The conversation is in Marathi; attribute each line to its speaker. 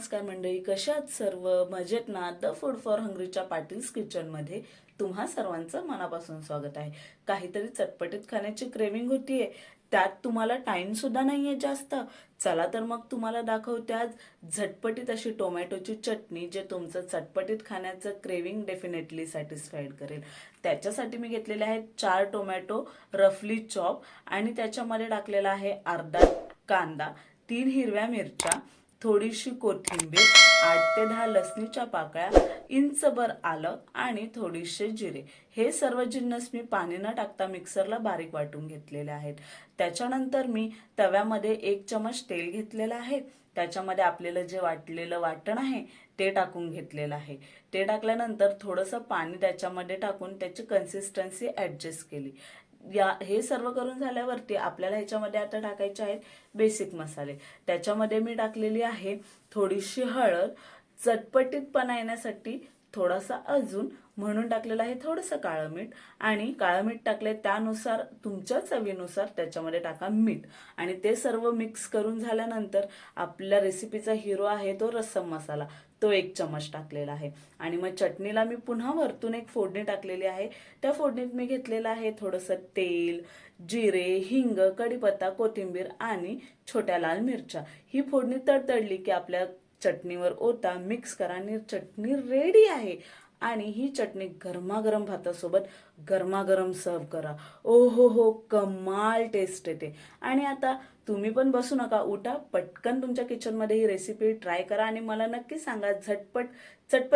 Speaker 1: नमस्कार मंडळी कशात सर्व मजेत ना द फूड फॉर हंग्रीच्या पाटील्स किचनमध्ये तुम्हा सर्वांचं मनापासून स्वागत आहे. काहीतरी चटपटीत खाण्याची क्रेविंग होतीये त्यात तुम्हाला टाईमसुद्धा सुद्धा नाहीये जास्त. चला तर मग तुम्हाला दाखवते आज झटपटीत अशी टोमॅटोची चटणी जे तुमचं चटपटीत खाण्याचं क्रेविंग डेफिनेटली सॅटिस्फाईड करेल. त्याच्यासाठी मी घेतलेले आहेत चार टोमॅटो रफली चॉप आणि त्याच्यामध्ये टाकलेला आहे अर्धा कांदा तीन हिरव्या मिरच्या थोडीशी कोथिंबीर आठ ते दहा लसणीच्या पाकळ्या इंचभर आलं आणि थोडीसे जिरे. हे सर्व जिन्नस मी पाणी न टाकता मिक्सरला बारीक वाटून घेतलेले आहेत. त्याच्यानंतर मी तव्यामध्ये एक चमच तेल घेतलेलं आहे. त्याच्यामध्ये आपल्याला जे वाटलेलं वाटण आहे ते टाकून घेतलेलं आहे. ते टाकल्यानंतर थोडंसं पाणी त्याच्यामध्ये टाकून त्याची कन्सिस्टन्सी ॲडजस्ट केली. या हे सर्व करून झाल्यावरती आपल्याला ह्याच्यामध्ये आता टाकायचे आहेत बेसिक मसाले. त्याच्यामध्ये मी टाकलेली आहे थोडीशी हळद. चटपटीतपणा येण्यासाठी थोडासा अजून म्हणून टाकलेलं आहे थोडंसं काळं मीठ. आणि काळं मीठ टाकले त्यानुसार तुमच्या चवीनुसार त्याच्यामध्ये टाका मीठ. आणि ते सर्व मिक्स करून झाल्यानंतर आपल्या रेसिपीचा हिरो आहे तो रस्सम मसाला. तो एक चमच टाकलेला आहे. आणि मग चटणीला मी पुन्हा वरतून एक फोडणी टाकलेली आहे. त्या फोडणीत मी घेतलेलं आहे थोडंसं तेल जिरे हिंग कढीपत्ता कोथिंबीर आणि छोट्या लाल मिरच्या. ही फोडणी तडतडली की आपल्या चटणीवर ओता मिक्स करा. आणि चटणी रेडी आहे. आणि ही चटणी गरमागरम भातासोबत गरमागरम सर्व करा. ओ हो हो कमाल टेस्ट येते. आणि आता तुम्ही पण बसू नका उठा. पटकन तुमच्या किचनमध्ये ही रेसिपी ट्राय करा. आणि मला नक्की सांगा झटपट चटपट